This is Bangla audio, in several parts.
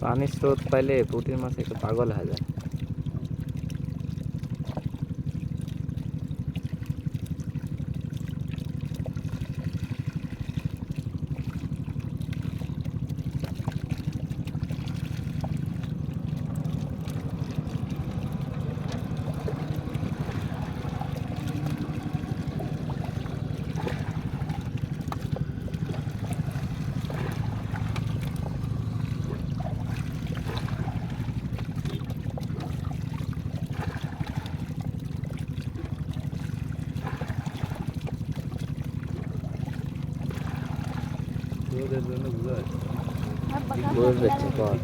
পানির স্রোত পাইলে পুঁটির মাছ একটু পাগল হয়ে যায়। যাচ্ছে বুঝতে কর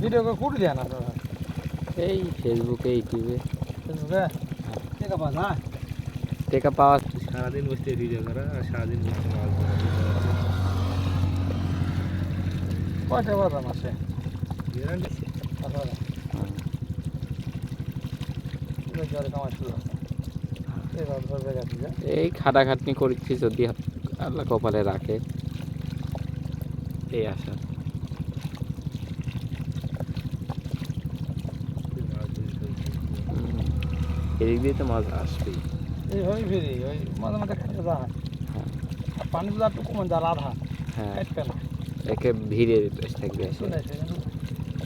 ভিডিও করে কুটি দেন আপনারা? এই ফেসবুকে ইউটিউবে ফেসবুকে টেকা পাওয়া যায় টেকা পাওয়া সারাদিন বসতে ভিডিও করা আর সারাদিন বসতে মাছ ধরা কয়টা বাদাম আছে গ্যারান্টি যে এই খাটাখাটনি করছি যদি আল্লাহ কপালে রাখে। এই আশা। এদিক দিয়ে তো মাছ আসবেই। এইভাবেই ফিরি ওই মাঝে মাঝে খেতে যায় হ্যাঁ। পানি তো একটু কমে যায় আধা হ্যাঁ। কাটবে না একে ভিড়ে থাকবে। আসে চলে আসে কিন্তু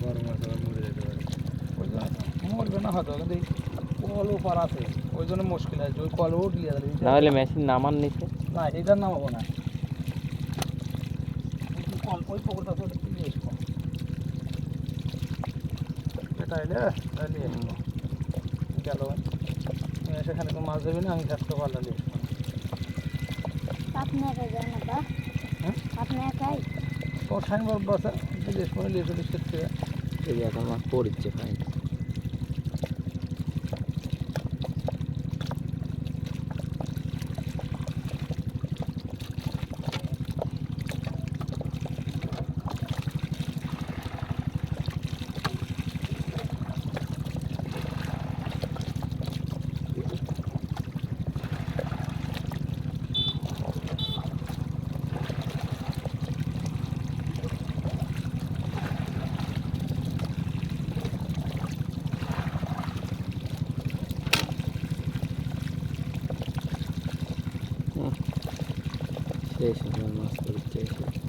বড় মাছ আবার মরে যেতে পারে ওই জন্য মরবে না হয়তো কিন্তু কল উপর আছে ওই জন্য মুশকিল আছে ওই কল গেলে নাহলে মেশিন নামান নিচে। না এটার নামাবো না। ওই কল ওই পুকুরটা তো নিয়ে আসব এটা এলে তাহলে নিয়ে গেল। সেখানে তো মাছ দেবে না আমি কাজটা পারলে নিয়ে আসব আপনি একা যান না বা হ্যাঁ? আপনি একাই? তোর সাইনবোর্ড বসে জিজ্ঞেস করে এখন পড়ছে ফাইন শেষ আমার মাছ পড়ছে এসে